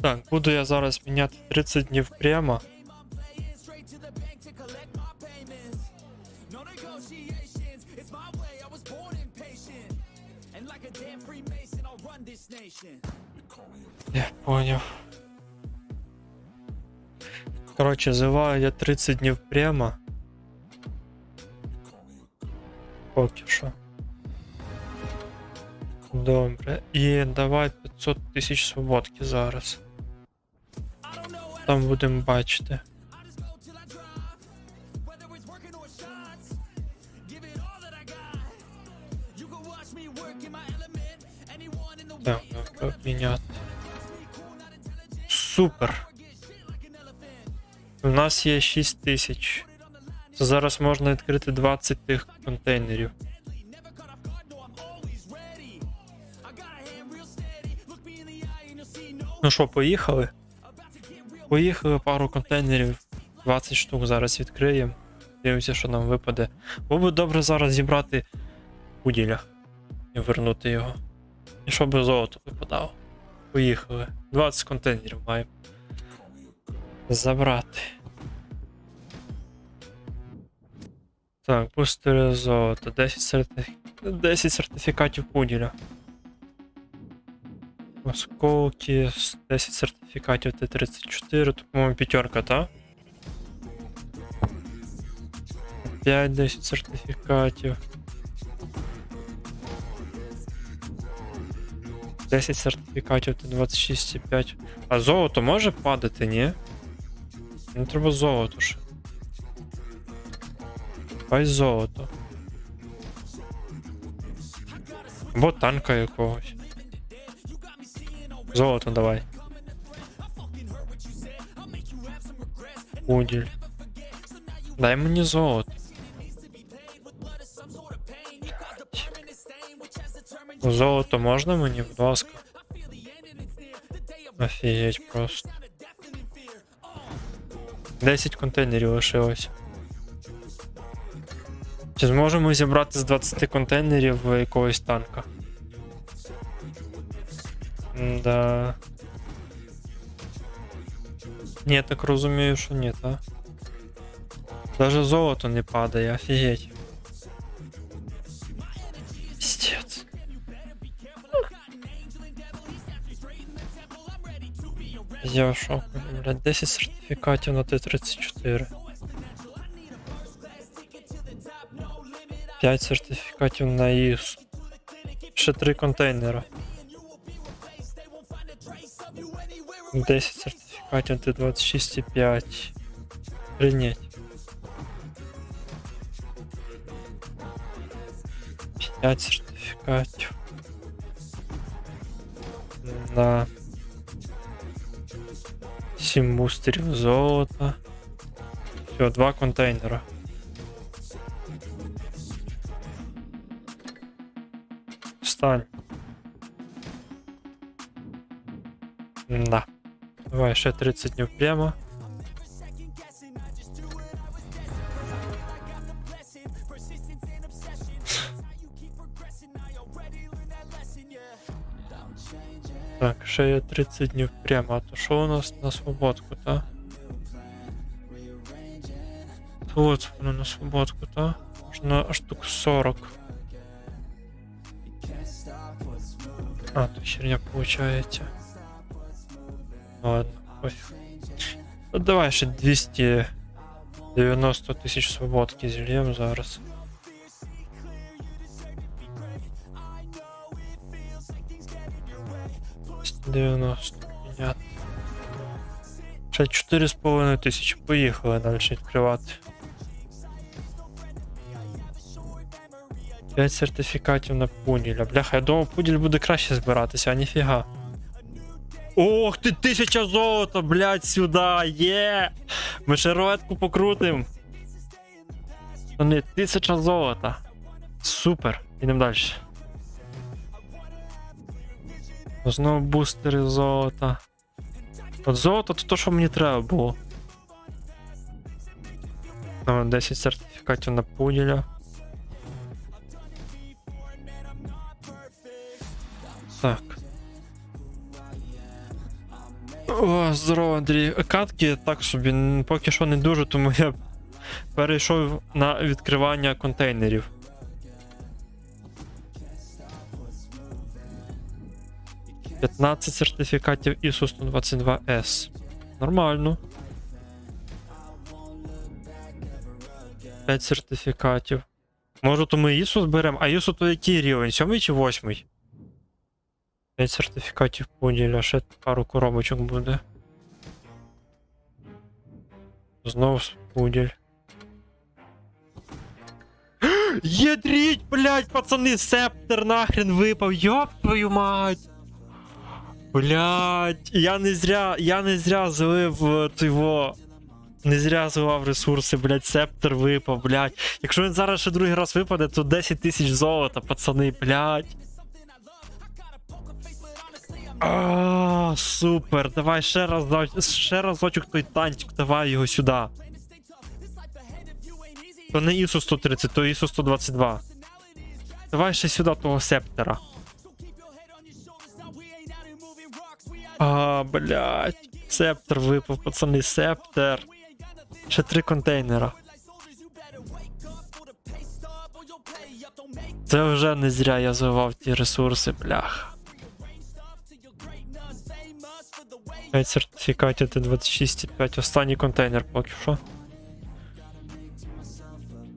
Так, буду я зараз міняти 30 днів прямо. Я поняв. Коротше, зливаю я 30 днів прямо. Поки що. Добре. І давай 500 тисяч свободки зараз. Там будемо бачити. Так, треба. Супер. У нас є 6 тисяч. Зараз можна відкрити 20 тих контейнерів. Ну що, поїхали? Поїхали пару контейнерів. 20 штук зараз відкриємо. Дивимося, що нам випаде. Було б добре зараз зібрати пуділя і вернути його. І щоб золото випадало. Поїхали. 20 контейнерів маємо. Забрати. Так, бустери золота. 10, сертифі... 10 сертифікатів пуділя. Осколки, 10 сертифікатів Т-34, тут, по-моєму, п'ятерка, так? 5 10 сертифікатів. 10 сертифікатів Т-26,5. А золото може падати, ні? Не треба золото ще. Хай золото. Або танка якогось. Золото давай. Пуділь. Дай мені золото. Золото можна мені, будь ласка. Офігеть просто. 10 контейнерів лишилось. Чи зможемо зібрати з 20 контейнерів якогось танка? Да. Ні, я так розумію, що ні, та. Даже золото не падає, офігеть. Пістець. Я в шоку, блядь, 10 сертифікатів на Т-34. 5 сертифікатів на ІС. Ще 3 контейнера. 10 сертифікатів Т-26,5. Прийнять. 5 сертифікатів. Да. 7 бустерів золота. Все, 2 контейнера. Встань. Да. Давай ще 30 днів прямо. Так, ще є 30 днів прямо. А то що у нас на свободку, та? От воно на свободку, та? Аж на аж штук 40. А, то херня получається. Ладно, Пофіг. Ну давай ще 290 тисяч свободки зільємо зараз. Дев'яносто, понятно. Ще 4,5 тисячі. Поїхали далі відкривати. 5 сертифікатів на пуділя. Бляха, я думав, пуділь буде краще збиратися, а ніфіга. Ох ти, тисяча золота, блядь, сюди, є! Ми ще рулетку покрутим. Вони тисяча золота. Супер. Ідемо далі. Знову бустери золота. От золото це то, що мені треба було. Ну, 10 сертифікатів на пуділя. О, здорово, Андрій. Катки так собі, поки що не дуже, тому я перейшов на відкривання контейнерів. П'ятнадцять сертифікатів ISO 122S. Нормально. 5 сертифікатів. Може, то ми ISO зберемо, а ISO то який рівень? Сьомий чи восьмий? 5 сертифікатів поділя, ще пару коробочок буде. Знов пуділь. Єдріть, блять, пацани, септер нахрен випав, йоп твою мать. Блять, я не зря, я не зря злив е, його. Не зря зливав ресурси, блять, септер випав, блять. Якщо він зараз ще другий раз випаде, то 10 тисяч золота, пацани, блять. А, супер. Давай ще раз ще разочок той танчик, давай його сюди. То не ISO 130, то ISO 122. Давай ще сюди того септера. А, блядь. Септер випав, пацани, септер. Ще три контейнера. Це вже не зря я завав ті ресурси, блях. 5 сертифікатів Т26,5. Останній контейнер поки що.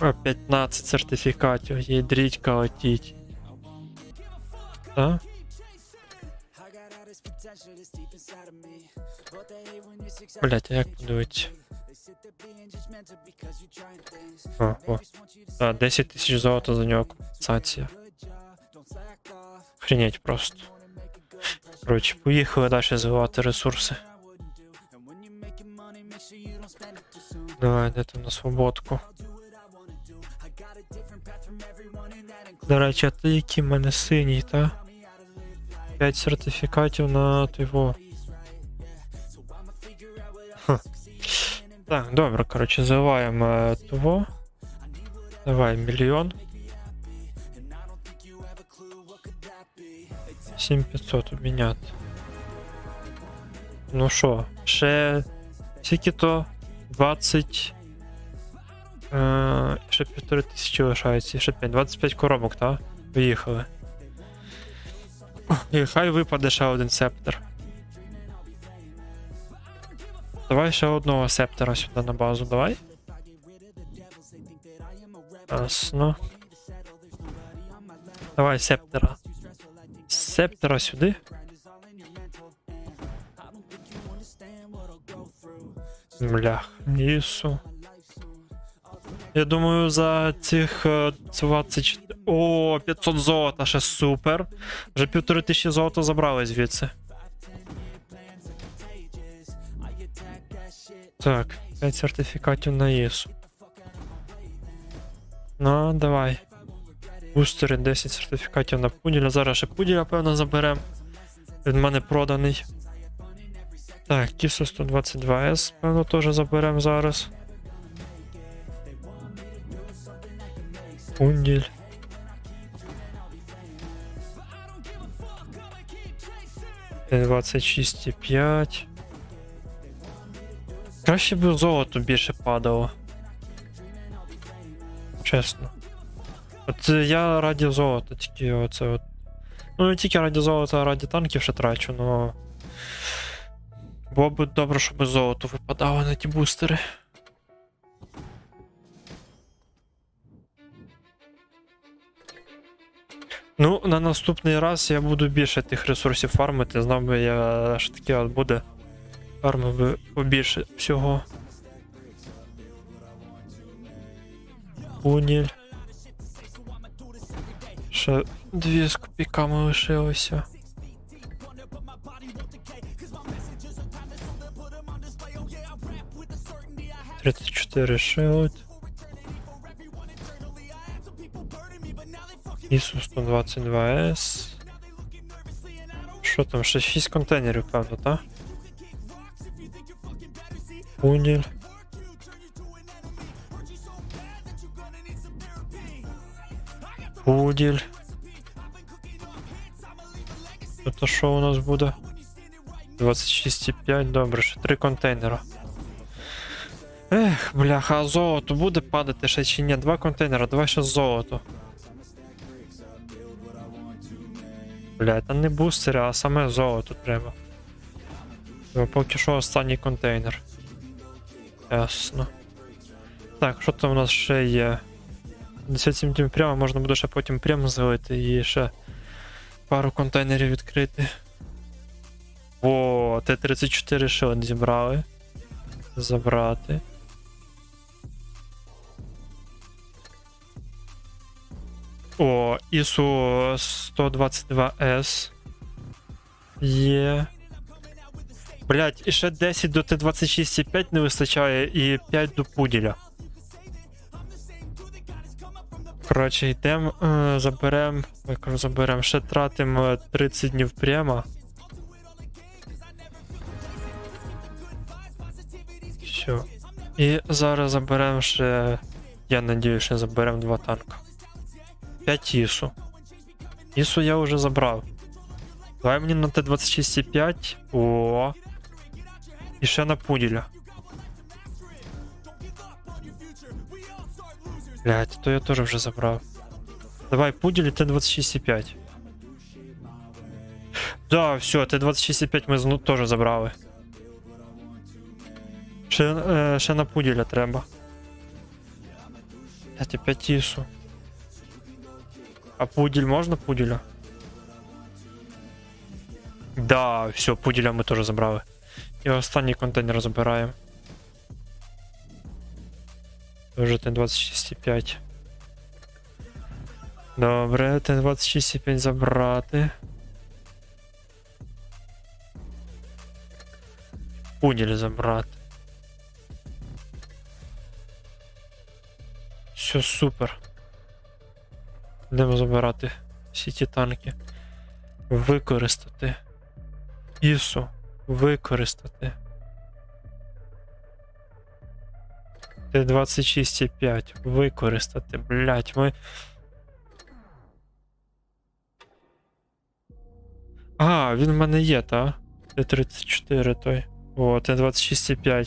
О, 15 сертифікатів, ядріть колотіть. Так? Блять, а як подивитися? О, о. А, 10 тисяч золота за нього компенсація. Охренеть просто. Коротше, поїхали далі звивати ресурси. Давай, де там на свободку. До речі, а ти який в мене синій, та? 5 сертифікатів на того. Так, добре, коротше, заливаємо е, того. Давай, мільйон. 7500 обміняти. Ну що, ще скільки то 20. Е, ще півтори тисячі лишається, ще 5, 25 коробок, так? Поїхали. І хай випаде ще один септер. Давай ще одного септера сюди на базу, давай. Ясно. Давай септера. Септера сюди. Блях, лісу. Я думаю, за цих е, 20. О, 500 золота, ще супер. Вже півтори тисячі золота забрали звідси. Так, 5 сертифікатів на ЄСу. Ну, давай. Бустери 10 сертифікатів на пуділя. Зараз ще пуділя, певно, заберемо. Він в мене проданий. Так, Кісу 122С, певно, теж заберемо зараз. Пунділь. Двадцять шість і п'ять. Краще б золото більше падало. Чесно. От е, я раді золота, тільки оце от. Ну не тільки раді золота, а раді танків ще трачу, но. Було б добре, щоб золото випадало на ті бустери. Ну, на наступний раз я буду більше тих ресурсів фармити. Знав би я, що таке от буде. Фармив би побільше всього. Пуніль. Ще дві з копійками лишилося. Тридцять чотири шилд. ІСУ 122С. Що там? Ще 6 контейнерів, певно, так? Пуніль. Пуділь. Це що у нас буде? 26,5, добре, ще три контейнера. Ех, бляха, а золото буде падати ще чи ні? Два контейнера, давай ще золото. Бля, та не бустери, а саме золото треба. Ну, поки що останній контейнер. Ясно. Так, що там у нас ще є? 57 днів прямо, можна буде ще потім прямо злити і ще пару контейнерів відкрити. О, Т-34 ще зібрали. Забрати. О, ІСУ 122С. Є. Блять, і ще 10 до Т-26,5 не вистачає і 5 до пуділя. Коротше, йдемо, е, заберемо, заберемо, ще тратимо 30 днів прямо. Все. І зараз заберемо ще. Я надію, що заберемо два танка. 5 ісу. Ісу я вже забрав. Давай мені на Т-26,5. О. І ще на пуділя. Блять, то я теж вже забрав. Давай пуділь і Т-26,5. Да, все, Т-26,5 ми зну- теж забрали. Ще, е, ще на пуділя треба. Блять, опять ісу. А пуділь можна пуділя? Да, все, пуділя ми теж забрали. І останній контейнер забираємо. Вже Т-26,5. Добре, Т-26,5 забрати. Пуділь забрати. Все супер. Йдемо забирати всі ті танки. Використати. Ісу. Використати. Т-26,5. Використати. Блять, ми. А, він в мене є, та? Т-34 той. О, Т-26,5.